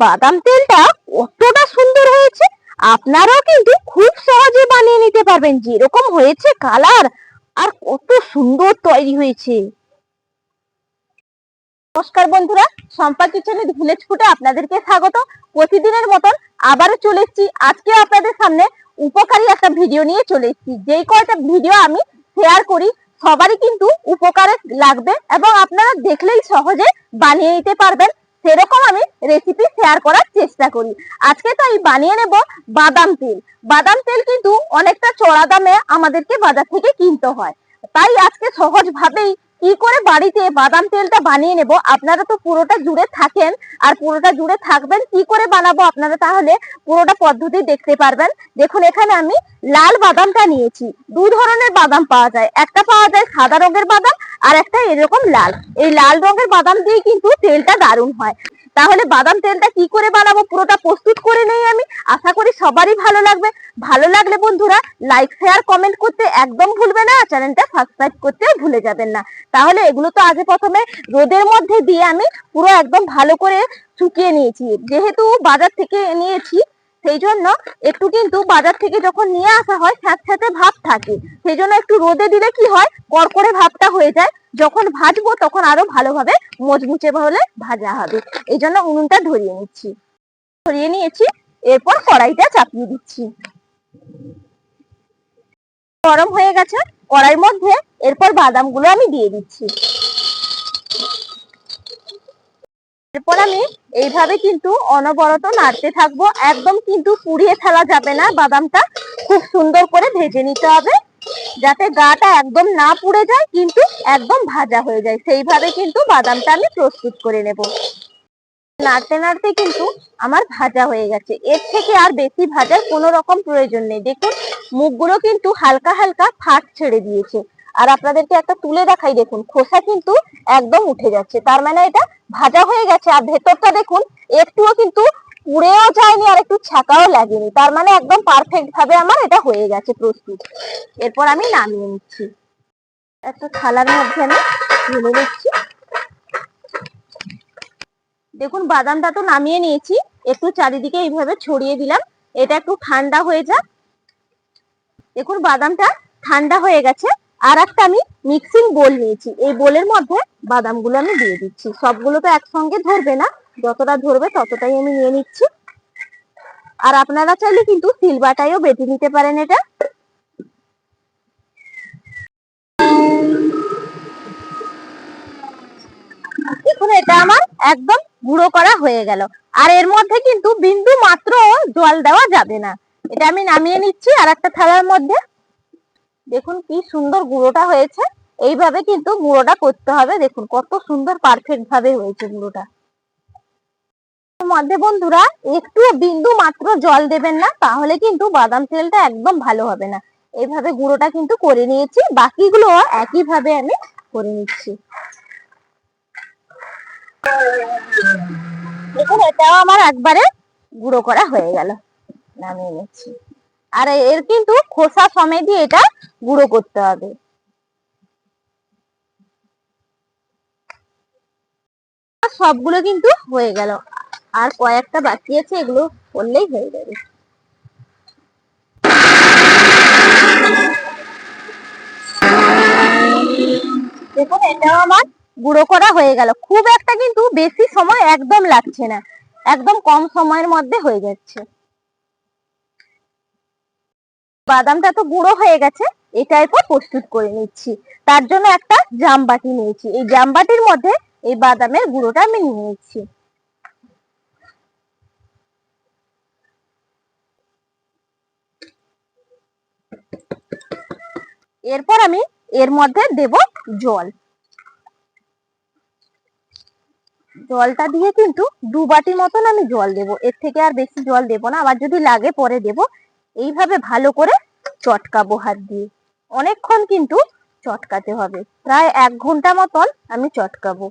বাদাম তেলটা কতটা সুন্দর হয়েছে, আপনারাও কিন্তু খুব সহজে বানিয়ে নিতে পারবেন। যেরকম হয়েছে কালার, আর কত সুন্দর তৈরি হয়েছে। নমস্কার বন্ধুরা সম্পা কিচেনে ভিলেজ ফুটে আপনাদেরকে স্বাগত। প্রতিদিনের মতন আবারও চলে এসেছি। আজকে আপনাদের সামনে উপকারী একটা ভিডিও নিয়ে চলে এসেছি। যেই কয়টা ভিডিও আমি শেয়ার করি, সবারই কিন্তু উপকারে লাগবে এবং আপনারা দেখলেই সহজে বানিয়ে নিতে পারবেন। সেরকম আমি রেসিপি শেয়ার করার চেষ্টা করি। আজকে তো আমি বানিয়ে নেব বাদাম তেল। বাদাম তেল কিন্তু অনেকটা চড়া দামে আমাদেরকে বাজার থেকে কিনতে হয়। তাই আজকে সহজ ভাবেই কি করে বাড়িতে বাদাম তেলটা বানিয়ে নেব? আপনারা তো পুরোটা জুড়ে থাকেন, আর পুরোটা জুড়ে থাকবেন, কি করে বানাবো আপনারা তাহলে? পুরোটা পদ্ধতি দেখতে পারবেন। দেখুন, এখানে আমি লাল বাদামটা নিয়েছি। দু ধরনের বাদাম পাওয়া যায়। একটা পাওয়া যায় সাদা রঙের বাদাম, আর একটা এরকম লাল। এই লাল রঙের বাদাম দিয়ে কিন্তু তেলটা দারুণ হয়। তাহলে বাদাম তেলটা কি করে বানাবো? পুরোটা প্রস্তুত করে নেই আমি। আশা করি সবারই ভালো লাগবে। ভালো লাগলে বন্ধুরা লাইক শেয়ার কমেন্ট করতে একদম ভুলবে না। চ্যানেলটা সাবস্ক্রাইব করতে ভুলে যাবেন না। তাহলে এগুলো তো আগে প্রথমে রোদের মধ্যে দিয়ে আমি পুরো একদম ভালো করে শুকিয়ে নিয়েছি। যেহেতু বাজার থেকে নিয়েছি সেই জন্য একটু কিন্তু বাজার থেকে যখন নিয়ে আসা হয় স্যাঁতস্যাঁতে ভাব থাকে। সেই জন্য একটু রোদে দিলে কি হয়, কড়কড়ে ভাবটা হয়ে যায়। যখন ভাজবো তখন আরও ভালোভাবে মুচমুচে হলে ভাজা হবে। এই জন্য উনুনটা ধরিয়ে নিচ্ছি। ধরিয়ে নিয়েছি, এরপর কড়াইটা চাপিয়ে দিচ্ছি। গরম হয়ে গেছে, কড়াইয়ের মধ্যে এরপর বাদামগুলো আমি দিয়ে দিচ্ছি। এরপর আমি এইভাবে কিন্তু অনবরত নাড়তে থাকব। একদম কিন্তু পুড়িয়ে ফেলা যাবে না বাদামটা। খুব সুন্দর করে ভেজে নিতে হবে। যাতে গাটা একদম না পুড়ে যায়, কিন্তু একদম ভাজা হয়ে যায়। সেইভাবে কিন্তু বাদামটা আমি প্রস্তুত করে নেব। নাড়তে নাড়তে কিন্তু আমার ভাজা হয়ে গেছে। এর থেকে আর বেশি ভাজার কোনো রকম প্রয়োজন নেই। দেখুন, মুখগুলো কিন্তু হালকা হালকা ফাট ছেড়ে দিয়েছে। আর আপনাদেরকে একটা তুলে দেখাই দেখুন, খোসা কিন্তু একদম উঠে যাচ্ছে। তার মানে এটা ভাজা হয়ে গেছে আর ভেতরটা দেখুন, একটুও কিন্তু পুড়েও যায়নি আর একটু ছাকাও লাগেনি। তার মানে একদম পারফেক্ট ভাবে আমার এটা হয়ে গেছে প্রস্তুত। এরপর আমি নামিয়ে নিচ্ছি। একটা থালার মধ্যে আমি ঢেলে নিচ্ছি। দেখুন, বাদামটা তো নামিয়ে নিয়েছি। একটু চারিদিকে এইভাবে ছড়িয়ে দিলাম। এটা একটু ঠান্ডা হয়ে যাক। দেখুন, বাদামটা ঠান্ডা হয়ে গেছে। আর একটা আমি মিক্সিং বোল নিয়েছি। এই বোলের মধ্যে বাদামগুলো আমি দিয়ে দিচ্ছি। সবগুলো তো একসঙ্গে ধরবে না। যতটা ধরবে ততটাই আমি নিয়ে নিচ্ছি। আর আপনারা চাইলে কিন্তু সিলবাটাইও বেটে নিতে পারেন এটা। দেখুন, এটা আমার একদম গুঁড়ো করা হয়ে গেল। আর এর মধ্যে কিন্তু বিন্দু মাত্র জল দেওয়া যাবে না। এটা আমি নামিয়ে নিচ্ছি আর একটা থালার মধ্যে। দেখুন কি সুন্দর গুঁড়োটা হয়েছে। এইভাবে কিন্তু গুঁড়োটা করতে হবে। দেখুন কত সুন্দর পারফেক্ট ভাবে হয়েছে গুঁড়োটা। মধ্যে বন্ধুরা, একটু বিন্দু মাত্র জল দেবেন না, তাহলে কিন্তু বাদাম তেলটা একদম ভালো হবে না। এইভাবে গুঁড়োটা কিন্তু করে নিয়েছি। বাকিগুলো একইভাবে আমি করে নিচ্ছি। দেখুন, এটাও আমার একবারে গুঁড়ো করা হয়ে গেল। নামিয়ে নিচ্ছি। আর এর কিন্তু খোসা সমেতই এটা গুঁড়ো করতে হবে। সবগুলো কিন্তু হয়ে গেল। আর কয়েকটা বাকি আছে, এগুলো করলেই হয়ে যাবে। দেখুন, এটাও আমার গুঁড়ো করা হয়ে গেল। খুব একটা কিন্তু বেশি সময় একদম লাগছে না। একদম কম সময়ের মধ্যে হয়ে যাচ্ছে। বাদামটা তো গুঁড়ো হয়ে গেছে, এটা এরপর প্রস্তুত করে নিচ্ছি। তার জন্য একটা জামবাটি নিয়েছি। এই জামবাটির মধ্যে এই বাদামের গুঁড়োটা আমি নিয়ে নিচ্ছি। এরপর আমি এর মধ্যে দেব জল। জলটা দিয়ে কিন্তু দু বাটি মতন আমি জল দেব। এর থেকে আর বেশি জল দেব না। আবার যদি লাগে পরে দেব। এইভাবে ভালো করে চটকাবো হাত দিয়ে। অনেকক্ষণ কিন্তু চটকাতে হবে। প্রায় এক ঘণ্টা মতন আমি চটকাবো।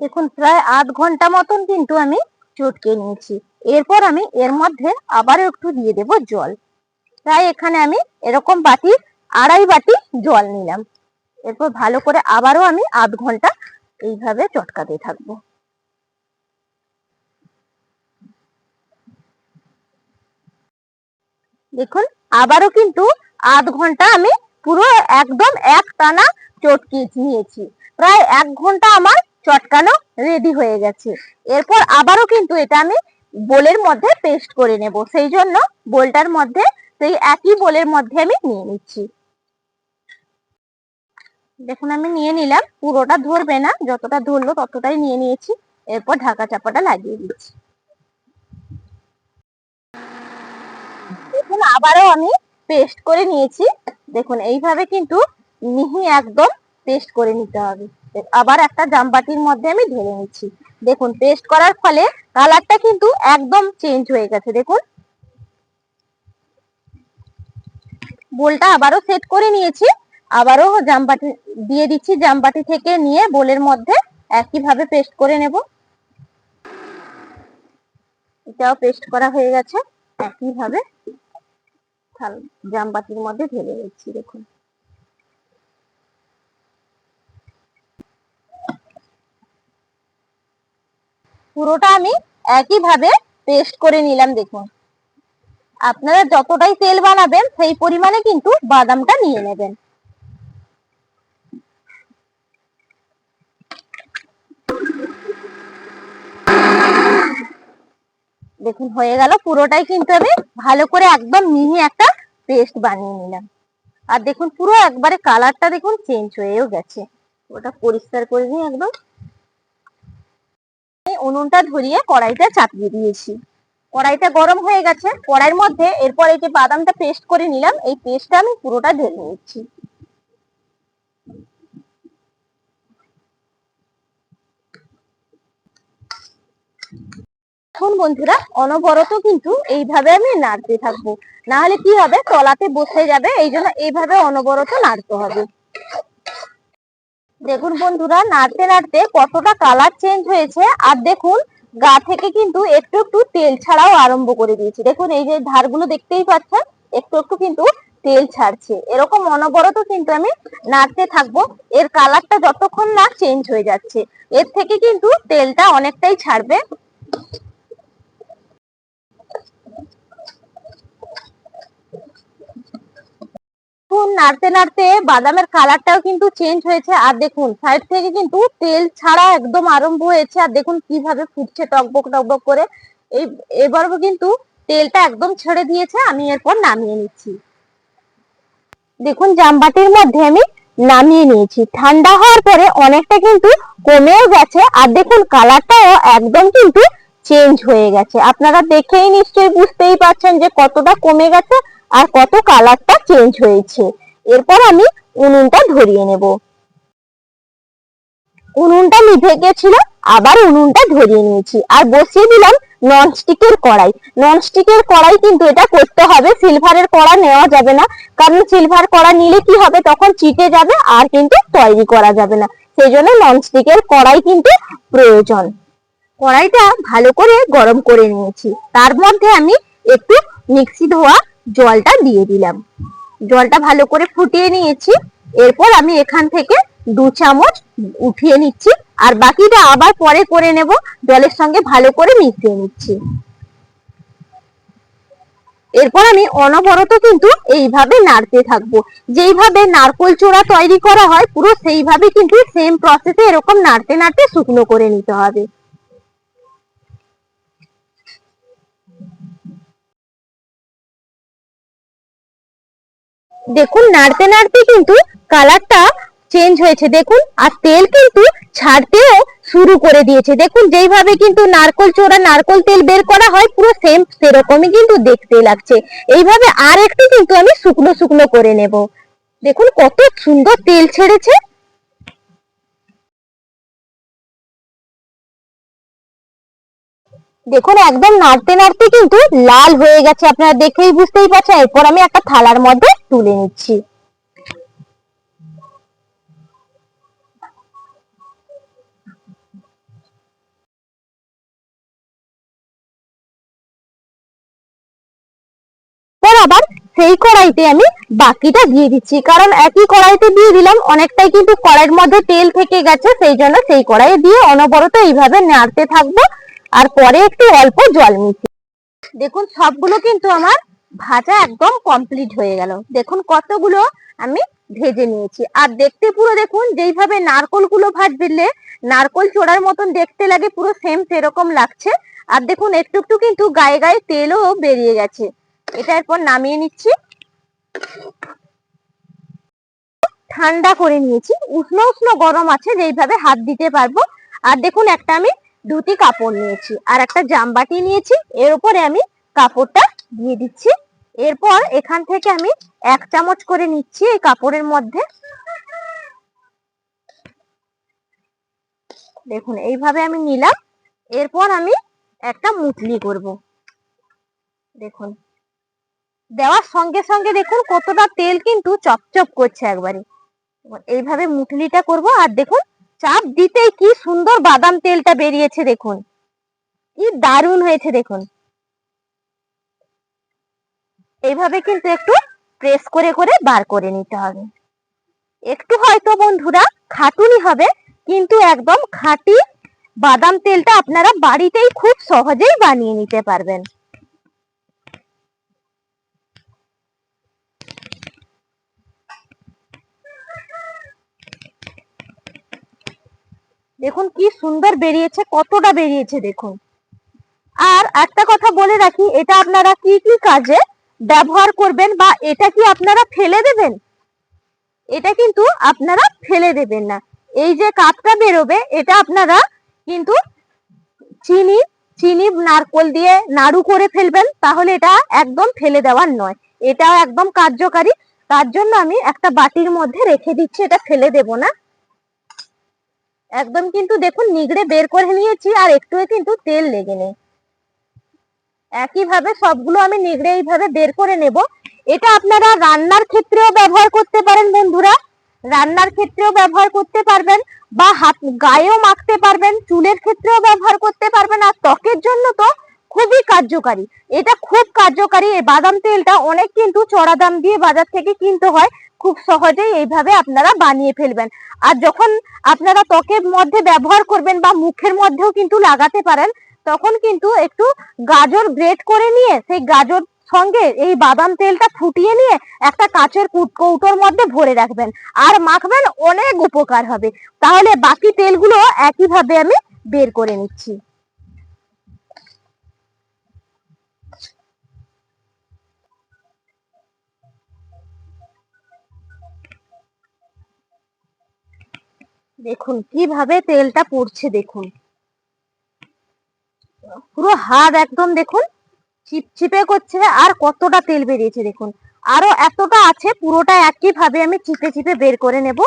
দেখুন, প্রায় আধ ঘণ্টা মতন কিন্তু আমি চটকে নিয়েছি। এরপর আমি এর মধ্যে আবারও একটু দিয়ে দেব জল। প্রায় এখানে আমি এরকম বাটি, আড়াই বাটি জল নিলাম। এরপর ভালো করে আবারও আমি আধ ঘণ্টা এইভাবে চটকাতে থাকব। দেখুন, আবারও কিন্তু আধ ঘণ্টা আমি পুরো একদম এক টানা চটকে নিয়েছি। প্রায় এক ঘণ্টা আমার চটকানো রেডি হয়ে গেছে। এরপর আবারও কিন্তু এটা আমি বোলের মধ্যে পেস্ট করে নেব। সেই জন্য বোলটার মধ্যে সেই একই বোলের মধ্যে আমি নিয়ে নিচ্ছি। দেখুন, আমি নিয়ে নিলাম। পুরোটা ধরবে না। যতটা ধরলো ততটাই নিয়ে নিয়েছি। এরপর ঢাকা চাপাটা লাগিয়ে দিচ্ছি। দেখুন, আবারও আমি পেস্ট করে নিয়েছি। দেখুন, এইভাবে কিন্তু মিহি একদম পেস্ট করে নিতে হবে। আবার একটা জামবাটির মধ্যে আমি ঢেলে নিচ্ছি। দেখুন পেস্ট করার ফলে কালারটা কিন্তু একদম চেঞ্জ হয়ে গেছে, দেখুন। বোলটা আবারও সেট করে নিয়েছি। আবারও জামবাটি দিয়ে দিচ্ছি জামবাটি থেকে নিয়ে বোলের মধ্যে একইভাবে পেস্ট করে নেব। এটাও পেস্ট করা হয়ে গেছে। একইভাবে জামবাটির মধ্যে ঢেলে দিচ্ছি দেখুন। পুরোটা আমি একইভাবে পেস্ট করে নিলাম, দেখুন। আপনারা যতটাই তেল বানাবেন, সেই পরিমাণে কিন্তু বাদামটা নিয়ে নেবেন। দেখুন, হয়ে গেল। পুরোটাই কিন্তু আমি ভালো করে একদম মিহি একটা পেস্ট বানিয়ে নিলাম। আর দেখুন, পুরো একবারে কালারটা দেখুন চেঞ্জ হয়েও গেছে। ওটা পরিষ্কার করে নিই একদম উনুনটা ধরিয়ে কড়াইটা চাপিয়ে দিয়েছি। কড়াইটা গরম হয়ে গেছে। কড়াইয়ের মধ্যে এরপর এই যে বাদামটা পেস্ট করে নিলাম, এই পেস্টটা আমি পুরোটা ঢেলে নিচ্ছি। এখন বন্ধুরা, অনবরত কিন্তু এইভাবে আমি নাড়তে থাকব। না হলে কি হবে? তলাতে বসে যাবে এই জন্য এইভাবে অনবরত নাড়তে হবে। দেখুন বন্ধুরা, নাড়তে নাড়তে কতটা কালার চেঞ্জ হয়েছে, আর দেখুন গা থেকে কিন্তু একটু একটু তেল ছাড়াও আরম্ভ করে দিয়েছি। দেখুন এই যে ধারগুলো দেখতেই পাচ্ছেন, একটু একটু কিন্তু তেল ছাড়ছে। এরকম অনবরত কিন্তু আমি নাড়তে থাকব। এর কালারটা যতক্ষণ না চেঞ্জ হয়ে যাচ্ছে, এর থেকে কিন্তু তেলটা অনেকটাই ছাড়বে। দেখুন, নাড়তে নাড়তে বাদামের কালারটাও কিন্তু চেঞ্জ হয়েছে। আর দেখুন সাইড থেকে কিন্তু তেল ছাড়া একদম আরম্ভ হয়েছে। আর দেখুন, কীভাবে ফুটছে টকবক টকবক করে। এই, এবারও কিন্তু তেলটা একদম ছেড়ে দিয়েছে। আমি এরপর নামিয়ে নিচ্ছি। দেখুন জামবাটির মধ্যে আমি নামিয়ে নিয়েছি। ঠান্ডা হওয়ার পরে অনেকটা কিন্তু কমেও গেছে। আর দেখুন কালারটাও একদম কিন্তু চেঞ্জ হয়ে গেছে। আপনারা দেখেই নিশ্চয়ই বুঝতেই পারছেন যে কতটা কমে গেছে। আর কত কালারটা চেঞ্জ হয়েছে। এরপর আমি উনুনটা ধরিয়ে নেব। উনুনটা নিভে গেছিল, আবার উনুনটা ধরিয়ে নিয়েছি। আর বসিয়ে দিলাম ননস্টিকের কড়াই। ননস্টিকের কড়াই কিন্তু এটা করতে হবে সিলভারের কড়া নেওয়া যাবে না। কারণ সিলভার কড়া নিলে কি হবে? তখন চিটে যাবে, আর কিন্তু তৈরি করা যাবে না। সেই জন্য ননস্টিকের কড়াই কিন্তু প্রয়োজন। কড়াইটা ভালো করে গরম করে নিয়েছি। তার মধ্যে আমি একটু মিক্সি ধোয়া জলটা দিয়ে দিলাম। জলটা ভালো করে ফুটিয়ে নিয়েছি। এরপর আমি এখান থেকে দু চামচ উঠিয়ে নিচ্ছি। আর বাকিটা আবার পরে করে নেব। জলের সঙ্গে ভালো করে মিশিয়ে নিচ্ছি। এরপর আমি অনবরত কিন্তু এইভাবে নাড়তে থাকব। যেইভাবে নারকোল চোড়া তৈরি করা হয়, পুরো সেইভাবে কিন্তু সেম প্রসেসে এরকম নাড়তে নাড়তে শুকনো করে নিতে হবে। দেখুন, নাড়তে নাড়তে কিন্তু কালারটা চেঞ্জ হয়েছে। দেখুন, আর তেল কিন্তু ছাড়তেও শুরু করে দিয়েছে। দেখুন, যেইভাবে কিন্তু নারকল চোরা নারকল তেল বের করা হয়, পুরো সেম সেরকমই কিন্তু দেখতে লাগছে। এইভাবে আর একটু কিন্তু আমি শুকনো শুকনো করে নেব। দেখুন, কত সুন্দর তেল ছেড়েছে। দেখুন, একদম নাড়তে নাড়তে কিন্তু লাল হয়ে গেছে। আপনারা দেখেই বুঝতেই পারছেন। এরপর আমি একটা থালার মধ্যে তুলে নিচ্ছি। আবার সেই কড়াইতে আমি বাকিটা দিয়ে দিচ্ছি। কারণ একই কড়াইতে দিয়ে দিলাম, অনেকটাই কিন্তু কড়াইয়ের মধ্যে তেল থেকে গেছে, সেই জন্য সেই কড়াইয়ে দিয়ে অনবরত এইভাবে নাড়তে থাকব। আর পরে একটু অল্প জল মিশিয়ে। দেখুন, সবগুলো কিন্তু আমার ভাজা একদম কমপ্লিট হয়ে গেল। দেখুন, কতগুলো আমি ভেজে নিয়েছি। আর দেখতে পুরো দেখুন, যেইভাবে নারকলগুলো ভাজলে নারকল চোড়ার মতন দেখতে লাগে, পুরো সেম সেরকম লাগছে। আর দেখুন একটু একটু কিন্তু গায়ে গায়ে তেলও বেরিয়ে গেছে। এটা এরপর নামিয়ে নিচ্ছি। ঠান্ডা করে নিয়েছি। উষ্ণ উষ্ণ গরম আছে, যেইভাবে হাত দিতে পারব। আর দেখুন, একটা আমি ধুতি কাপড় নিয়েছি। আর একটা জামবাটি নিয়েছি। এর উপরে আমি কাপড়টা দিয়ে দিচ্ছি। এরপর এখান থেকে আমি এক চামচ করে নিচ্ছি এই কাপড়ের মধ্যে। দেখুন, এইভাবে আমি নিলাম। এরপর আমি একটা মুটলি করব। দেখুন। দেওয়ার সঙ্গে সঙ্গে দেখুন, কতটা তেল কিন্তু চপচপ করছে একবারে। এইভাবে মুটলিটা করব। আর দেখুন চাপ দিতেই কি সুন্দর বাদাম তেলটা বেরিয়েছে দেখুন। কি দারুণ হয়েছে দেখুন। এইভাবে কিন্তু একটু প্রেস করে করে বার করে নিতে হবে। একটু হয়তো বন্ধুরা খাটুনি হবে, কিন্তু একদম খাঁটি বাদাম তেলটা আপনারা বাড়িতেই খুব সহজেই বানিয়ে নিতে পারবেন। দেখুন কি সুন্দর বেরিয়েছে, কতটা বেরিয়েছে দেখুন। আর একটা কথা বলে রাখি, এটা আপনারা কি কি কাজে ব্যবহার করবেন বা এটা কি আপনারা ফেলে দেবেন? এটা কিন্তু আপনারা ফেলে দেবেন না। এই যে কাপটা বেরোবে, এটা আপনারা কিন্তু চিনি চিনি নারকল দিয়ে নাড়ু করে ফেলবেন, তাহলে এটা একদম ফেলে দেওয়ার নয়। এটাও একদম কার্যকারী। তার জন্য আমি একটা বাটির মধ্যে রেখে দিচ্ছি, এটা ফেলে দেব না। একদম কিন্তু দেখুন নিগড়ে বের করে নিয়েছি আর একটু কিন্তু তেল লেগে নেই একইভাবে সবগুলো আমি নিগড়ে এইভাবে বের করে নেব। এটা আপনারা রান্নার ক্ষেত্রেও ব্যবহার করতে পারেন বন্ধুরা। রান্নার ক্ষেত্রেও ব্যবহার করতে পারবেন বা হাত গায়েও মাখতে পারবেন, চুলের ক্ষেত্রেও ব্যবহার করতে পারবেন আর ত্বকের জন্য তো খুবই কার্যকারী। এটা খুব কার্যকারী। এই বাদাম তেলটা অনেক কিন্তু চড়া দাম দিয়ে বাজার থেকে কিনতে হয়। খুব সহজেই এইভাবে আপনারা বানিয়ে ফেলবেন। আর যখন আপনারা ত্বকের মধ্যে ব্যবহার করবেন বা মুখের মধ্যেও কিন্তু লাগাতে পারেন, তখন কিন্তু একটু গাজর গ্রেট করে নিয়ে, সেই গাজর সঙ্গে এই বাদাম তেলটা ফুটিয়ে নিয়ে একটা কাচের কুট- কৌটোর মধ্যে ভরে রাখবেন। আর মাখবেন অনেক উপকার হবে। তাহলে বাকি তেলগুলো একইভাবে আমি বের করে নিচ্ছি। দেখুন, কীভাবে তেলটা পড়ছে দেখুন। পুরো হাত একদম দেখুন, চিপচিপে করছে আর কতটা তেল বেরিয়েছে দেখুন। আরও এতটা আছে, পুরোটা একই ভাবে আমি চিপে চিপে বের করে নেব।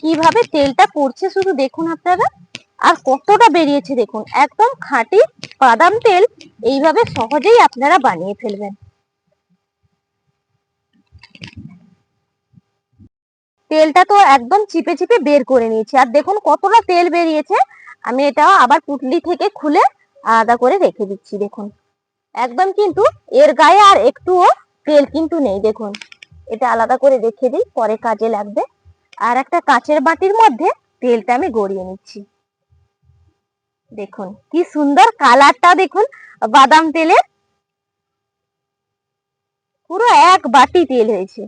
কীভাবে তেলটা পড়ছে শুধু দেখুন আপনারা। আর কতটা বেরিয়েছে দেখুন, একদম খাঁটি বাদাম তেল এইভাবে সহজেই আপনারা বানিয়ে ফেলবেন। তেলটা তো একদম চিপে চিপে বের করে নিয়েছি। আর দেখুন কতটা তেল বেরিয়েছে। আমি এটা আবার পুটলি থেকে খুলে আলাদা করে রেখে দিচ্ছি, দেখুন। একদম কিন্তু এর গায়ে আর একটুও তেল কিন্তু নেই, দেখুন। এটা আলাদা করে রেখে দিই, পরে কাজে লাগবে। আর একটা কাচের বাটির মধ্যে তেলটা আমি গড়িয়ে নিচ্ছি। দেখুন, কি সুন্দর কালারটা, দেখুন, বাদাম তেলের। পুরো এক বাটি তেল হয়েছে।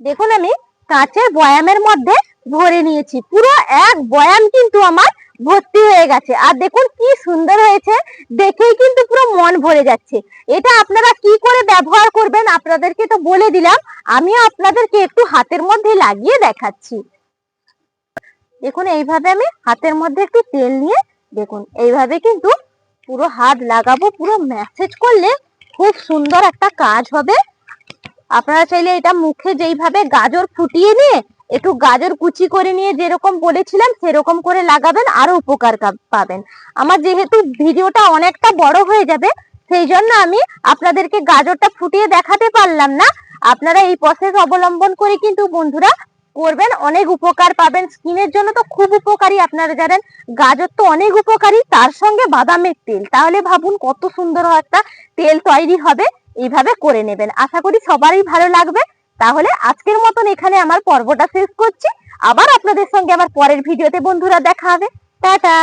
দেখুন আমি কাঁচের বয়ামের মধ্যে ভরে নিয়েছি। পুরো এক বয়াম কিন্তু আমার ভর্তি হয়ে গেছে। আর দেখুন কি সুন্দর হয়েছে। দেখেই কিন্তু পুরো মন ভরে যাচ্ছে। এটা আপনারা কি করে ব্যবহার করবেন আপনাদেরকে তো বলে দিলাম। আমি আপনাদেরকে একটু হাতের মধ্যে লাগিয়ে দেখাচ্ছি। দেখুন, এইভাবে আমি হাতের মধ্যে একটু তেল নিয়ে দেখুন, এইভাবে কিন্তু পুরো হাত লাগাবো, পুরো ম্যাসেজ করলে খুব সুন্দর একটা কাজ হবে। আপনারা চাইলে এটা মুখে যেইভাবে গাজর ফুটিয়ে নিয়ে একটু গাজর কুচি করে নিয়ে যেরকম বলেছিলাম, সেরকম করে লাগাবেন, আরও উপকার পাবেন। আমার যেহেতু ভিডিওটা অনেকটা বড় হয়ে যাবে, সেই জন্য আমি আপনাদেরকে গাজরটা ফুটিয়ে দেখাতে পারলাম না। আপনারা এই প্রসেস অবলম্বন করে কিন্তু বন্ধুরা করবেন, অনেক উপকার পাবেন। স্কিনের জন্য তো খুব উপকারী, আপনারা জানেন, গাজর তো অনেক উপকারী, তার সঙ্গে বাদামের তেল। তাহলে ভাবুন কত সুন্দর একটা তেল তৈরি হবে। এইভাবে করে নেবেন। আশা করি সবারই ভালো লাগবে। তাহলে আজকের মতন এখানে আমার পর্বটা শেষ করছি। আবার আপনাদের সঙ্গে আমার পরের ভিডিওতে বন্ধুরা দেখা হবে। টাটা!